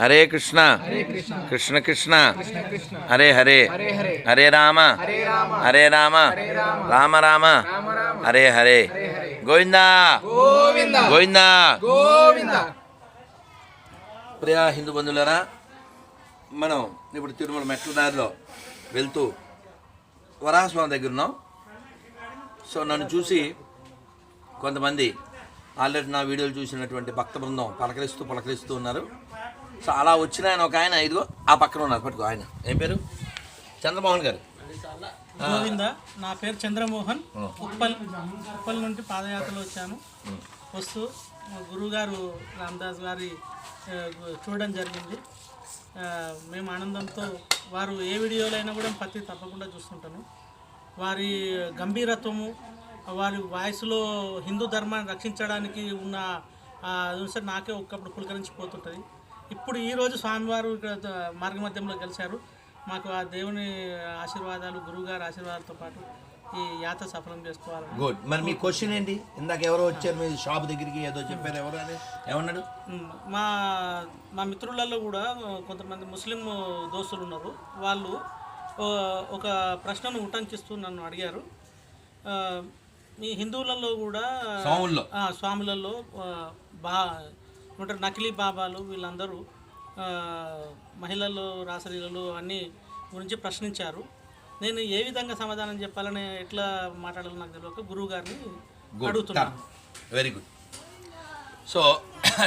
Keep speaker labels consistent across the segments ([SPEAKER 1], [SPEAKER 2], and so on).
[SPEAKER 1] హరే కృష్ణ. కృష్ణ. కృష్ణ హరే హరే. హరే రామ. హరే రామ. రామ రామ. హరే హరే. గోవిందా. గోవిందా. ప్రియా హిందూ బంధువులరా మనం ఇప్పుడు తిరుమల మెట్ల దారిలో వెళ్తూ వరాహస్వామి దగ్గర ఉన్నాం. సో నన్ను చూసి కొంతమంది ఆల్రెడీ నా వీడియోలు చూసినటువంటి భక్త బృందం పలకరిస్తూ పలకరిస్తూ ఉన్నారు. సో అలా వచ్చిన ఆయన ఒక ఆయన ఇదిగో ఆ పక్కన ఉన్నారు. పట్టుకో ఆయన. ఏం పేరు? చంద్రమోహన్ గారు.
[SPEAKER 2] గోవింద నా పేరు చంద్రమోహన్. ఉప్పల్ ఉప్పల్ నుండి పాదయాత్రలో వచ్చాను. వస్తూ గురువుగారు రామదాస్ గారి చూడడం జరిగింది. మేము ఆనందంతో వారు ఏ వీడియోలో అయినా కూడా ప్రతి తప్పకుండా చూస్తుంటాను. వారి గంభీరత్వము వారి వాయిస్లో హిందూ ధర్మాన్ని రక్షించడానికి ఉన్న చూస్తే నాకే ఒక్కప్పుడు పులకరించిపోతుంటుంది. ఇప్పుడు ఈరోజు స్వామివారు ఇక్కడ మార్గమధ్యంలో కలిశారు మాకు ఆ దేవుని ఆశీర్వాదాలు గురువుగారి ఆశీర్వాదాలతో పాటు ఈ యాత్ర సఫలం చేసుకోవాలని.
[SPEAKER 1] గుడ్ మరి మీ క్వశ్చన్ ఏంటి? ఇందాక ఎవరో వచ్చారు మీ షాప్ దగ్గరికి ఏదో చెప్పారు ఎవరు అని? ఏమన్నాడు?
[SPEAKER 2] మా మా మిత్రులలో కూడా కొంతమంది ముస్లిం దోస్తులు ఉన్నారు. వాళ్ళు ఒక ప్రశ్నను ఉటంకిస్తూ నన్ను అడిగారు. మీ హిందువులలో కూడా
[SPEAKER 1] స్వాముల్లో.
[SPEAKER 2] స్వాములలో బా ఏమంటారు నకిలీ బాబాలు వీళ్ళందరూ మహిళలు రాసలీలలు అన్నీ గురించి ప్రశ్నించారు. నేను ఏ విధంగా సమాధానం చెప్పాలని ఎట్లా మాట్లాడాలో నాకు తెలియక గురువు గారిని అడుగుతున్నాను.
[SPEAKER 1] వెరీ గుడ్ సో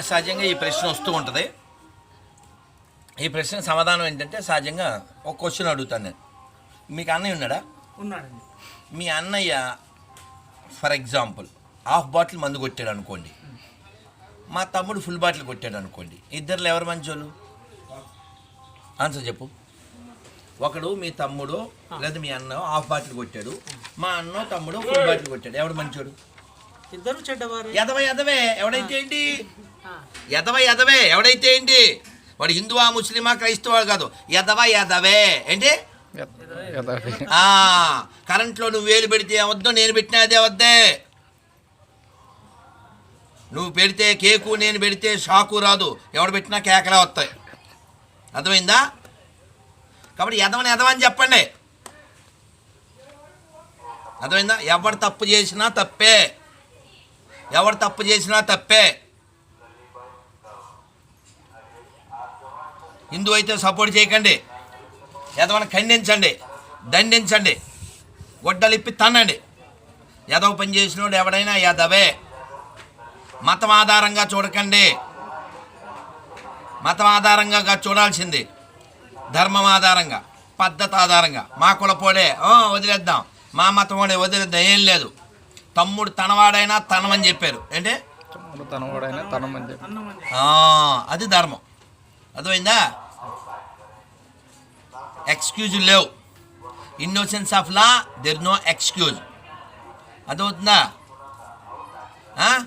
[SPEAKER 1] సహజంగా ఈ ప్రశ్న వస్తూ ఉంటుంది. ఈ ప్రశ్న సమాధానం ఏంటంటే సహజంగా ఒక క్వశ్చన్ అడుగుతాను నేను. మీకు అన్నయ్య ఉన్నాడా?
[SPEAKER 2] ఉన్నాడండి.
[SPEAKER 1] మీ అన్నయ్య ఫర్ ఎగ్జాంపుల్ హాఫ్ బాటిల్ మందు కొట్టాడు అనుకోండి. మా తమ్ముడు ఫుల్ బాటిల్ కొట్టాడు అనుకోండి. ఇద్దరు ఎవరు మంచోళ్ళు? ఆన్సర్ చెప్పు. ఒకడు మీ తమ్ముడు లేదా మీ అన్న హాఫ్ బాటిల్ కొట్టాడు. మా అన్న తమ్ముడు ఫుల్ బాటిల్ కొట్టాడు. ఎవడు మంచోడు?
[SPEAKER 2] ఇద్దరు చెడ్డవారు.
[SPEAKER 1] ఎదవ ఎదవే ఎవడైతే ఏంటి? ఎదవ ఎదవే ఎవడైతే ఏంటి? వాడు హిందువా ముస్లిమా క్రైస్తవా కాదు. ఎదవ ఎదవే ఏంటి? కరెంట్లో నువ్వు వేలు పెడితే అవద్దు నేను పెట్టినా అదే వద్దే. నువ్వు పెడితే కేకు నేను పెడితే షాకు రాదు. ఎవడు పెట్టినా కేకలే వస్తాయి. అర్థమైందా? కాబట్టి ఎదవని ఎదవని చెప్పండి. అర్థమైందా? ఎవడు తప్పు చేసినా తప్పే. ఎవడు తప్పు చేసినా తప్పే. హిందూ అయితే సపోర్ట్ చేయకండి. ఎదవని ఖండించండి దండించండి గొడ్డలు ఇప్పి తన్నండి. ఎదవ పని చేసినోడు ఎవడైనా ఎదవే మతం ఆధారంగా చూడకండి. మతం ఆధారంగా చూడాల్సింది. ధర్మం ఆధారంగా పద్ధతి ఆధారంగా. మా కులపోడే "ఆ, వదిలేద్దాం. మా మతం వాడే వదిలేద్దాం ఏం లేదు. తమ్ముడు తనవాడైనా తనమని చెప్పారు. ఏంటి?
[SPEAKER 3] తనవాడైనా తనమని చెప్పి
[SPEAKER 2] అన్నమని
[SPEAKER 1] ఆ, అది ధర్మం. అర్థమైందా? ఎక్స్క్యూజ్ లేవు. Innocence of law there no excuse అర్థమవుతుందా? ఆ?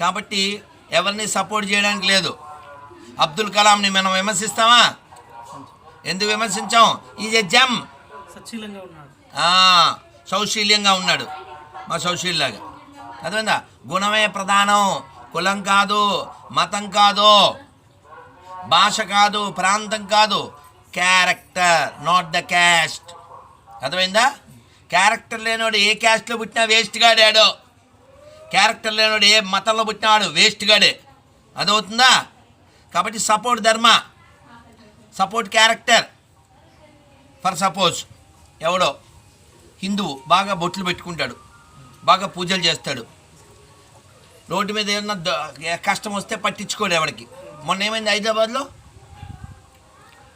[SPEAKER 1] కాబట్టి ఎవరిని సపోర్ట్ చేయడానికి లేదు. అబ్దుల్ కలాంని మనం విమర్శిస్తామా? ఎందుకు విమర్శించాం? ఈజ్ ఎ జమ్ సౌశీల్యంగా ఉన్నాడు. మా సౌశీల్యలాగా అర్థమైందా? గుణమే ప్రధానం. కులం కాదు మతం కాదు భాష కాదు ప్రాంతం కాదు. క్యారెక్టర్ నాట్ ద క్యాస్ట్ అర్థమైందా? క్యారెక్టర్ లేనివాడు ఏ క్యాస్ట్లో పుట్టినా వేస్ట్ గాడాడు క్యారెక్టర్ లేనివాడు ఏ మతంలో పుట్టినాడు వేస్ట్ గాడే. అదవుతుందా కాబట్టి సపోర్ట్ ధర్మ. సపోర్ట్ క్యారెక్టర్ ఫర్ సపోజ్ ఎవడో హిందువు బాగా బొట్లు పెట్టుకుంటాడు. బాగా పూజలు చేస్తాడు. రోడ్డు మీద ఏమన్నా కష్టం వస్తే పట్టించుకోడు ఎవడికి. మొన్న ఏమైంది హైదరాబాద్లో?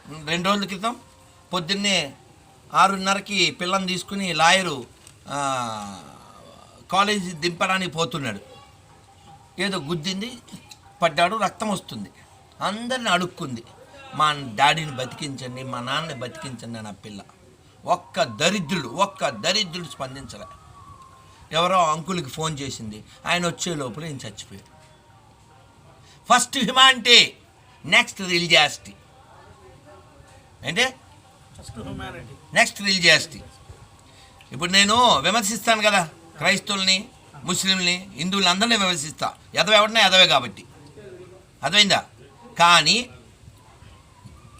[SPEAKER 1] రెండు రోజుల క్రితం పొద్దున్నే ఆరున్నరకి పిల్లని తీసుకుని లాయరు కాలేజీ దింపడానికి పోతున్నాడు. ఏదో గుద్దింది పడ్డాడు రక్తం వస్తుంది. అందరిని అడుక్కుంది. మా డాడీని బతికించండి మా నాన్నని బతికించండి నా పిల్ల. ఒక్క దరిద్రుడు ఒక్క దరిద్రుడు స్పందించలే. ఎవరో అంకుల్కి ఫోన్ చేసింది. ఆయన వచ్చే లోపల ఈయన చచ్చిపోయాడు. First humanity next religiosity. అంటే నెక్స్ట్ రిలీజియాసిటీ ఇప్పుడు నేను విమర్శిస్తాను కదా క్రైస్తవుల్ని ముస్లింని హిందువుల్ని అందరినీ విమర్శిస్తా. ఎదవ ఎవడన్నా ఎదవే కాబట్టి. అర్థమైందా? కానీ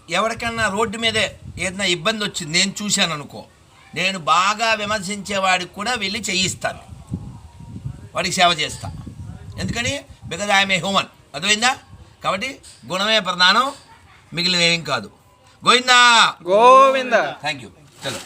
[SPEAKER 1] ఎవరికన్నా రోడ్డు మీదే ఏదైనా ఇబ్బంది వచ్చింది నేను చూశాను అనుకో. నేను బాగా విమర్శించేవాడికి కూడా వెళ్ళి చేయిస్తాను. వాడికి సేవ చేస్తా. ఎందుకని? బికాజ్ ఐఎమ్ ఏ హ్యూమన్ అర్థమైందా? కాబట్టి గుణమే ప్రధానం మిగిలిన ఏం కాదు. గోవిందా
[SPEAKER 3] గోవింద
[SPEAKER 1] థ్యాంక్ యూ చలో